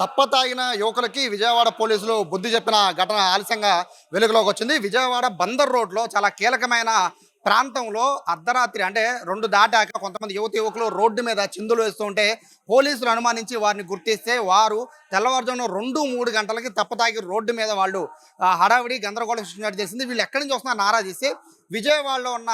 తప్పతాగిన యువకులకి విజయవాడ పోలీసులు బుద్ధి చెప్పిన ఘటన ఆలస్యంగా వెలుగులోకి వచ్చింది. విజయవాడ బందర్ రోడ్లో చాలా కీలకమైన ప్రాంతంలో అర్ధరాత్రి అంటే రెండు దాటాక కొంతమంది యువత యువకులు రోడ్డు మీద చిందులు వేస్తుంటే పోలీసులు అనుమానించి వారిని గుర్తిస్తే వారు తెల్లవారుజామున రెండు మూడు గంటలకి తప్పతాగి రోడ్డు మీద వాళ్ళు హడావిడి గందరగోళం సృష్టించినట్టు చేసింది వీళ్ళు ఎక్కడి నుంచి వస్తున్నారు నారా చేసి విజయవాడలో ఉన్న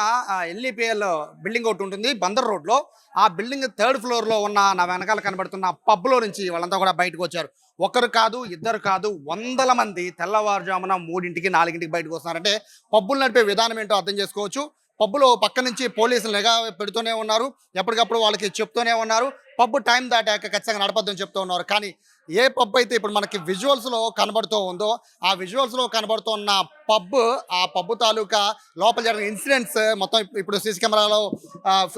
ఎల్ఈపిఎల్ బిల్డింగ్ ఒకటి ఉంటుంది బందర్ రోడ్లో. ఆ బిల్డింగ్ థర్డ్ ఫ్లోర్లో ఉన్న నా వెనకాల కనబడుతున్న పబ్లో నుంచి వాళ్ళంతా కూడా బయటకు వచ్చారు. ఒకరు కాదు ఇద్దరు కాదు వందల మంది తెల్లవారుజామున మూడింటికి నాలుగింటికి బయటకు వస్తున్నారంటే పబ్బులు నడిపే విధానం ఏంటో అర్థం చేసుకోవచ్చు. పబ్బులో పక్క నుంచి పోలీసులు నిఘా పెడుతూనే ఉన్నారు. ఎప్పటికప్పుడు వాళ్ళకి చెప్తూనే ఉన్నారు. పబ్బు టైం దాటాక ఖచ్చితంగా నడపద్దని చెప్తూ ఉన్నారు. కానీ ఏ పబ్ అయితే ఇప్పుడు మనకి విజువల్స్లో కనబడుతూ ఉందో ఆ విజువల్స్లో కనబడుతూ కనబడుతున్న పబ్ ఆ పబ్బు తాలూకా లోపల జరిగిన ఇన్సిడెంట్స్ మొత్తం ఇప్పుడు సీసీ కెమెరాలో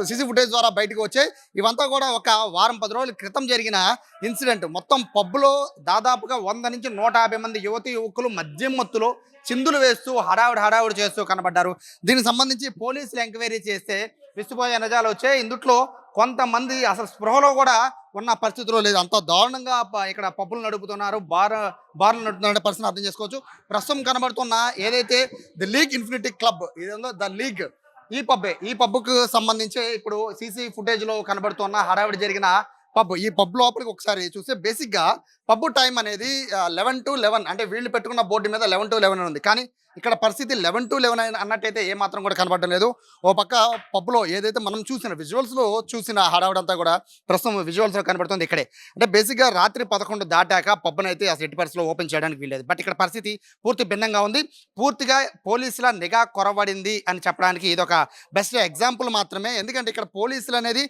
సీసీ ఫుటేజ్ ద్వారా బయటకు వచ్చాయి. ఇవంతా కూడా ఒక వారం పది రోజుల క్రితం జరిగిన ఇన్సిడెంట్ మొత్తం పబ్లో దాదాపుగా వంద నుంచి నూట యాభై మంది యువతి యువకులు మద్యం మత్తులో చిందులు వేస్తూ హడావుడి హడావుడి చేస్తూ కనబడ్డారు. దీనికి సంబంధించి పోలీసులు ఎంక్వైరీ చేస్తే విసిపోయే నిజాలు వచ్చాయి. ఇందుట్లో కొంతమంది అసలు స్పృహలో కూడా ఉన్న పరిస్థితిలో లేదు. అంత దారుణంగా ఇక్కడ పబ్బులు నడుపుతున్నారు బార్ బార్లు నడుపుతున్న పరిస్థితిని అర్థం చేసుకోవచ్చు. ప్రస్తుతం కనబడుతున్న ఏదైతే ది లీగ్ ఇన్ఫినిటీ క్లబ్ ఇదేందో ద లీగ్ ఈ పబ్బే ఈ పబ్కు సంబంధించి ఇప్పుడు సీసీ ఫుటేజ్లో కనబడుతున్న హడావిడి జరిగిన పబ్ ఈ పబ్ లోపలికి ఒకసారి చూస్తే బేసిక్గా పబ్ టైం అనేది లెవెన్ టు లెవెన్ అంటే వీళ్ళు పెట్టుకున్న బోర్డు మీద లెవెన్ టు లెవెన్ ఉంది. కానీ ఇక్కడ పరిస్థితి లెవెన్ టు లెవెన్ అన్నట్టయితే ఏ మాత్రం కూడా కనబడడం లేదు. ఓ పక్క పబ్లో ఏదైతే మనం చూసిన విజువల్స్లో చూసిన హడావుడంతా కూడా ప్రస్తుతం విజువల్స్లో లో కనబడుతుంది ఇక్కడే. అంటే బేసిక్గా రాత్రి పదకొండు దాటాక పబ్ను అయితే అసలు ఎట్టి పరిస్థితిలో ఓపెన్ చేయడానికి వీల్లేదు. బట్ ఇక్కడ పరిస్థితి పూర్తి భిన్నంగా ఉంది. పూర్తిగా పోలీసుల నిఘా కొరబడింది అని చెప్పడానికి ఇది ఒక బెస్ట్ ఎగ్జాంపుల్ మాత్రమే. ఎందుకంటే ఇక్కడ పోలీసులు అనేది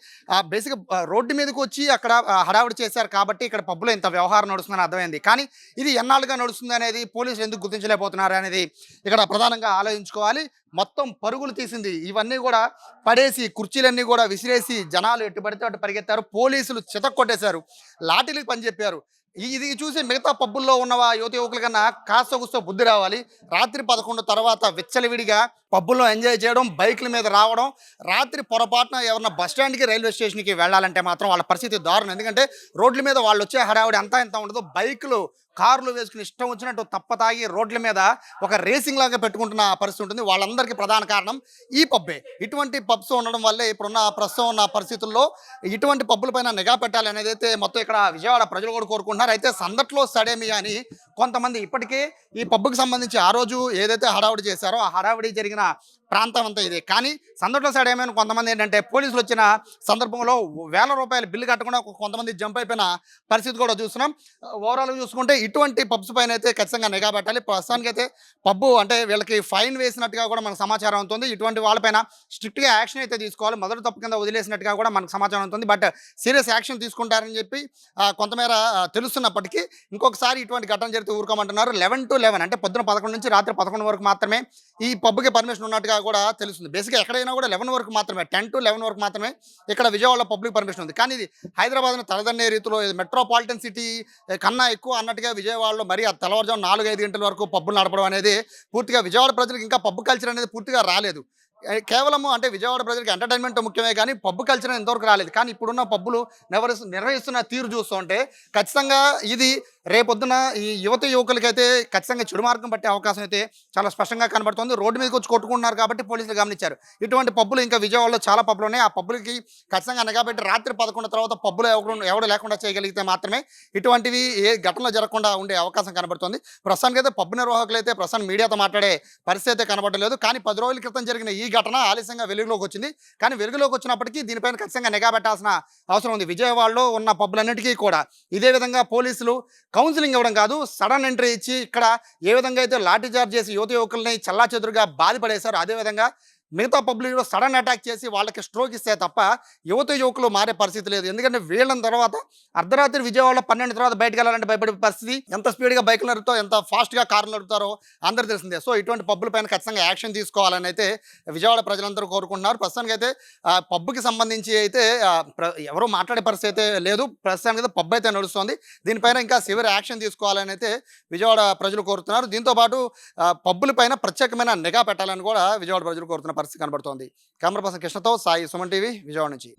బేసిక్ రోడ్డు మీదకి వచ్చి అక్కడ హడావుడి చేశారు కాబట్టి ఇక్కడ పబ్లో ఇంత వ్యవహారం నడుస్తుందని అర్థమైంది. కానీ ఇది ఎన్నాళ్ళుగా నడుస్తుంది అనేది పోలీసులు ఎందుకు గుర్తించలేకపోతున్నారు అనేది ఇక్కడ ప్రధానంగా ఆలోచించుకోవాలి. మొత్తం పరుగులు తీసింది. ఇవన్నీ కూడా పడేసి కుర్చీలన్నీ కూడా విసిరేసి జనాలు ఎట్టు పడితే అటు పరిగెత్తారు. పోలీసులు చితక్కొట్టేశారు. లాఠీలకు పని చెప్పారు ఇది చూసి మిగతా పబ్బుల్లో ఉన్న యువత యువకుల కన్నా కాస్త కూస్తో బుద్ధి రావాలి. రాత్రి పదకొండు తర్వాత విచ్చలవిడిగా పబ్బుల్లో ఎంజాయ్ చేయడం బైకుల మీద రావడం రాత్రి పొరపాటున ఎవరన్నా బస్ స్టాండ్కి రైల్వే స్టేషన్కి వెళ్ళాలంటే మాత్రం వాళ్ళ పరిస్థితి దారుణం. ఎందుకంటే రోడ్ల మీద వాళ్ళు వచ్చే హడావిడి అంతా ఎంత ఉండదు బైకులు కార్లు వేసుకుని ఇష్టం వచ్చినట్టు తప్ప తాగి రోడ్ల మీద ఒక రేసింగ్ లాగా పెట్టుకుంటున్న పరిస్థితి ఉంటుంది. వాళ్ళందరికీ ప్రధాన కారణం ఈ పబ్బే. ఇటువంటి పబ్స్ ఉండడం వల్లే ఇప్పుడున్న ప్రస్తుతం ఉన్న పరిస్థితుల్లో ఇటువంటి పబ్బుల పైన నిఘా పెట్టాలి అనేది అయితే మొత్తం ఇక్కడ విజయవాడ ప్రజలు కూడా కోరుకుంటున్నారు. అయితే సందట్లో సడేమి అని కొంతమంది ఇప్పటికే ఈ పబ్బుకి సంబంధించి ఆ రోజు ఏదైతే హడావుడి చేశారో ఆ హడావుడి జరిగిన ప్రాంతం అంతా ఇది. కానీ సందట్లో ఏమైనా కొంతమంది ఏంటంటే పోలీసులు వచ్చిన సందర్భంలో వేల రూపాయల బిల్లు కట్టకుండా కొంతమంది జంప్ అయిపోయిన పరిస్థితి కూడా చూస్తున్నాం. ఓవరాల్ చూసుకుంటే ఇటువంటి పబ్స్ పైన అయితే ఖచ్చితంగా నిఘా పెట్టాలి. ప్రస్తుతానికి అయితే పబ్బు అంటే వీళ్ళకి ఫైన్ వేసినట్టుగా కూడా మనకు సమాచారం ఉంటుంది ఇటువంటి వాళ్ళపైన స్ట్రిక్ట్గా యాక్షన్ అయితే తీసుకోవాలి. మొదటి తప్పు కింద వదిలేసినట్టుగా కూడా మనకు సమాచారం ఉంటుంది బట్ సీరియస్ యాక్షన్ తీసుకుంటారని చెప్పి కొంతమేర తెలుస్తున్నప్పటికీ ఇంకొకసారి ఇటువంటి ఘటన జరిగితే ఊరుకోమంటున్నారు. లెవెన్ టు లెవెన్ అంటే పొద్దున పదకొండు నుంచి రాత్రి పదకొండు వరకు మాత్రమే ఈ పబ్బుకి పర్మిషన్ ఉన్నట్టుగా కూడా తెలుస్తుంది. బేసిక్గా ఎక్కడైనా కూడా లెవెన్ వరకు మాత్రమే టెన్ టు లెవెన్ వరకు మాత్రమే ఇక్కడ విజయవాడలో పబ్లిక్ పర్మిషన్ ఉంది. కానీ ఇది హైదరాబాద్ను తలదన్నే రీతిలో ఇది మెట్రోపాలిటన్ సిటీ కన్నా ఎక్కువ అన్నట్టుగా విజయవాడలో మరి ఆ తెల్లవారుజాము నాలుగు ఐదు గంటల వరకు పబ్బులు నడపడం అనేది పూర్తిగా విజయవాడ ప్రజలకు ఇంకా పబ్బు కల్చర్ అనేది పూర్తిగా రాలేదు. కేవలము అంటే విజయవాడ ప్రజలకు ఎంటర్టైన్మెంట్ ముఖ్యమే కానీ పబ్బు కల్చర్ ఎంతవరకు రాలేదు. కానీ ఇప్పుడున్న పబ్బులు నిర్వహిస్తు నిర్వహిస్తున్న తీరు చూస్తుంటే ఖచ్చితంగా ఇది రేపొద్దున ఈ యువత యువకులకైతే ఖచ్చితంగా చెడు మార్గం పట్టే అవకాశం అయితే చాలా స్పష్టంగా కనబడుతుంది. రోడ్డు మీదకి వచ్చి కొట్టుకుంటున్నారు కాబట్టి పోలీసులు గమనించారు. ఇటువంటి పబ్బులు ఇంకా విజయవాడలో చాలా పబ్బులు ఉన్నాయి. ఆ పబ్బులకి ఖచ్చితంగా నిఘాపెట్టి రాత్రి పదకొండు తర్వాత పబ్బులు ఎవరు ఎవడ లేకుండా చేయగలిగితే మాత్రమే ఇటువంటివి ఏ ఘటనలు జరగకుండా ఉండే అవకాశం కనబడుతుంది. ప్రస్తుతానికైతే అయితే పబ్బు నిర్వాహకులు అయితే ప్రస్తుతం మీడియాతో మాట్లాడే పరిస్థితి అయితే కనబడలేదు. కానీ పది రోజుల క్రితం జరిగిన ఈ ఘటన ఆలస్యంగా వెలుగులోకి వచ్చింది. కానీ వెలుగులోకి వచ్చినప్పటికీ దీనిపైన ఖచ్చితంగా నిఘా పెట్టాల్సిన అవసరం ఉంది. విజయవాడలో ఉన్న పబ్బులన్నిటికీ కూడా ఇదే విధంగా పోలీసులు కౌన్సిలింగ్ ఇవ్వడం కాదు సడన్ ఎంట్రీ ఇచ్చి ఇక్కడ ఏ విధంగా అయితే లాఠీ చార్జ్ చేసి యువత యువకుల్ని చల్లా చెదురుగా బాధపడేశారు అదేవిధంగా మిగతా పబ్లిక్ సడన్ అటాక్ చేసి వాళ్ళకి స్ట్రోక్ ఇస్తే తప్ప యువత యువకులు మారే పరిస్థితి లేదు. ఎందుకంటే వీళ్ళని తర్వాత అర్ధరాత్రి విజయవాడలో పన్నెండు తర్వాత బయటకు వెళ్ళాలంటే భయపడే పరిస్థితి. ఎంత స్పీడ్గా బైక్లు నడుపుతారో ఎంత ఫాస్ట్గా కార్లు నడుపుతారో అందరూ తెలిసిందే. సో ఇటువంటి పబ్బుల పైన ఖచ్చితంగా యాక్షన్ తీసుకోవాలని అయితే విజయవాడ ప్రజలందరూ కోరుకుంటున్నారు. ప్రస్తుతానికి అయితే పబ్బుకి పబ్కి సంబంధించి అయితే ప్ర- ఎవరో మాట్లాడే పరిస్థితి అయితే లేదు. ప్రస్తుతానికి అయితే పబ్ అయితే నడుస్తుంది. దీనిపైన ఇంకా సివియర్ యాక్షన్ తీసుకోవాలని అయితే విజయవాడ ప్రజలు కోరుతున్నారు. దీంతో పాటు పబ్బుల పైన ప్రత్యేకమైన నిఘా పెట్టాలని కూడా విజయవాడ ప్రజలు కోరుతున్న పరిస్థితి కనబడుతోంది. కెమెరా పర్సన్ కృష్ణతో సాయి సుమన్ టీవీ విజయవాడ నుంచి.